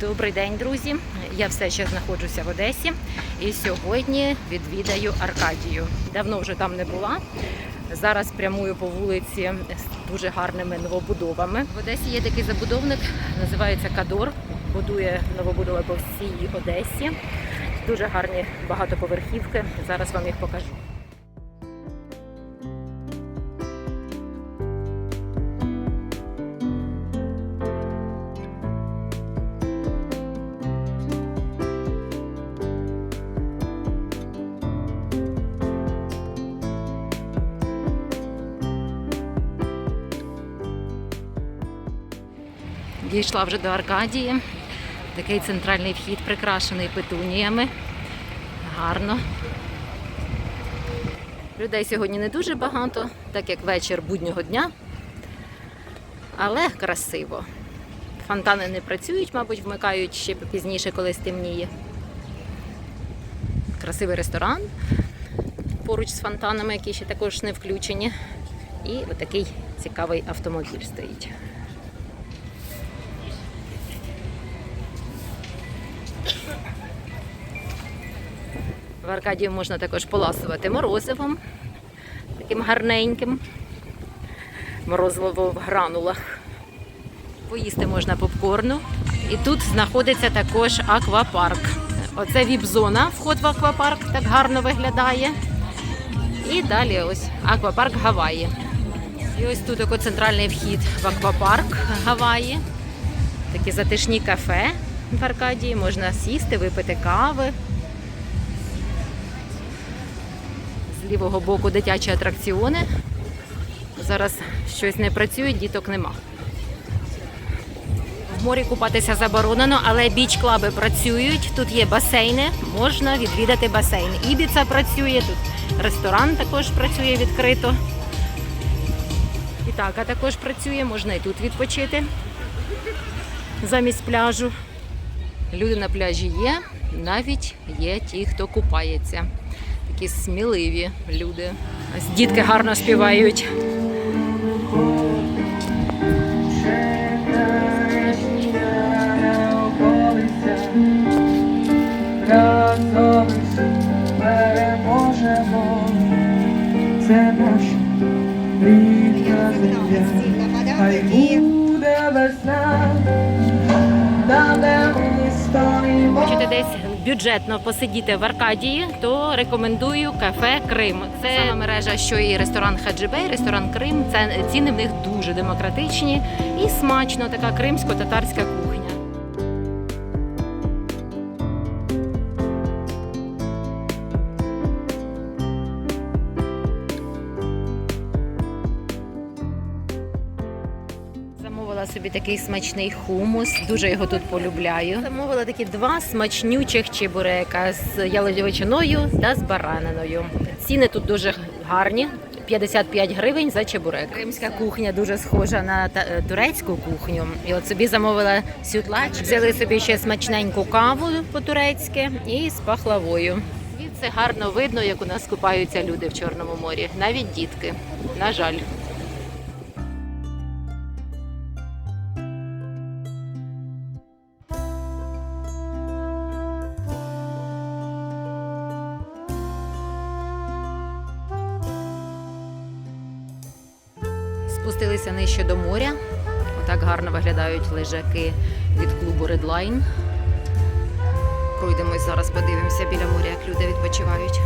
Добрий день, друзі! Я все ще знаходжуся в Одесі і сьогодні відвідаю Аркадію. Давно вже там не була. Зараз прямую по вулиці з дуже гарними новобудовами. В Одесі є такий забудовник, називається Кадор. Будує новобудови по всій Одесі. Дуже гарні багатоповерхівки. Зараз вам їх покажу. Дійшла вже до Аркадії. Такий центральний вхід прикрашений петуніями. Гарно. Людей сьогодні не дуже багато, так як вечір буднього дня. Але красиво. Фонтани не працюють, мабуть, вмикають ще пізніше, коли стемніє. Красивий ресторан поруч з фонтанами, які ще також не включені. І отакий цікавий автомобіль стоїть. В Аркадії можна також поласувати морозивом, таким гарненьким, морозиво в гранулах. Поїсти можна попкорну. І тут знаходиться також аквапарк. Оце віп-зона, вход в аквапарк так гарно виглядає. І далі ось аквапарк Гаваї. І ось тут тако центральний вхід в аквапарк Гаваї. Такі затишні кафе в Аркадії. Можна сісти, випити кави. Лівого боку дитячі атракціони. Зараз щось не працює, діток нема. В морі купатися заборонено, але біч-клаби працюють. Тут є басейни, можна відвідати басейн. Ібіца працює, тут ресторан також працює відкрито. Ітака також працює, можна і тут відпочити замість пляжу. Люди на пляжі є, навіть є ті, хто купається. Такі сміливі люди. Ось дітки гарно співають. Разом переможемо, це наша рідна земля, хай буде весна, там, десь бюджетно посидіти в Аркадії, то рекомендую кафе Крим. Це сама мережа, що і ресторан Хаджибей, ресторан Крим. Це ціни в них дуже демократичні і смачно, така кримсько-татарська кухня. Замовила собі такий смачний хумус, дуже його тут полюбляю. Замовила такі два смачнючих чебурека з яловичиною та з бараниною. Ціни тут дуже гарні. 55 гривень за чебурек. Кримська кухня дуже схожа на е, турецьку кухню. І от собі замовила сютлач. Взяли собі ще смачненьку каву по-турецьки і з пахлавою. Звідси гарно видно, як у нас купаються люди в Чорному морі, навіть дітки. На жаль. Спустилися нижче до моря. Отак гарно виглядають лежаки від клубу Redline. Пройдемось зараз, подивимося біля моря, як люди відпочивають.